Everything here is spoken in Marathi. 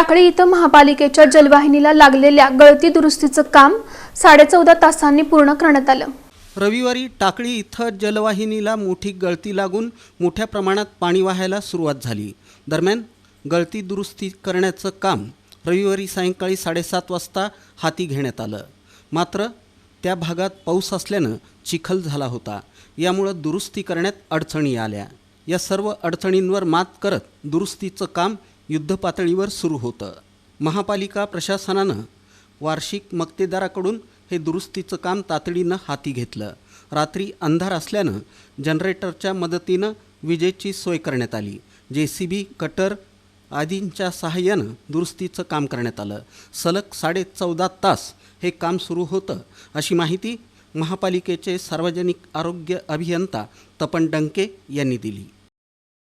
टाकळी इथं महापालिकेच्या जलवाहिनीला लागलेल्या गळती दुरुस्तीचं काम साडेचौदा तासांनी पूर्ण करण्यात आलं. रविवारी टाकळी इथं जलवाहिनीला मोठी गळती लागून मोठ्या प्रमाणात पाणी वाहायला सुरुवात झाली. दरम्यान गळती दुरुस्ती करण्याचं काम रविवारी सायंकाळी साडेसात वाजता हाती घेण्यात आलं. मात्र त्या भागात पाऊस असल्यानं चिखल झाला होता. यामुळं दुरुस्ती करण्यात अडचणी आल्या. या सर्व अडचणींवर मात करत दुरुस्तीचं काम युद्धपातळीवर सुरू होतं. महापालिका प्रशासनानं वार्षिक मक्तेदाराकडून हे दुरुस्तीचं काम तातडीनं हाती घेतलं. रात्री अंधार असल्यानं जनरेटरच्या मदतीनं विजेची सोय करण्यात आली. जे सी बी कटर आदींच्या सहाय्यानं दुरुस्तीचं काम करण्यात आलं. सलग साडे चौदा तास हे काम सुरू होतं अशी माहिती महापालिकेचे सार्वजनिक आरोग्य अभियंता तपन डंके यांनी दिली.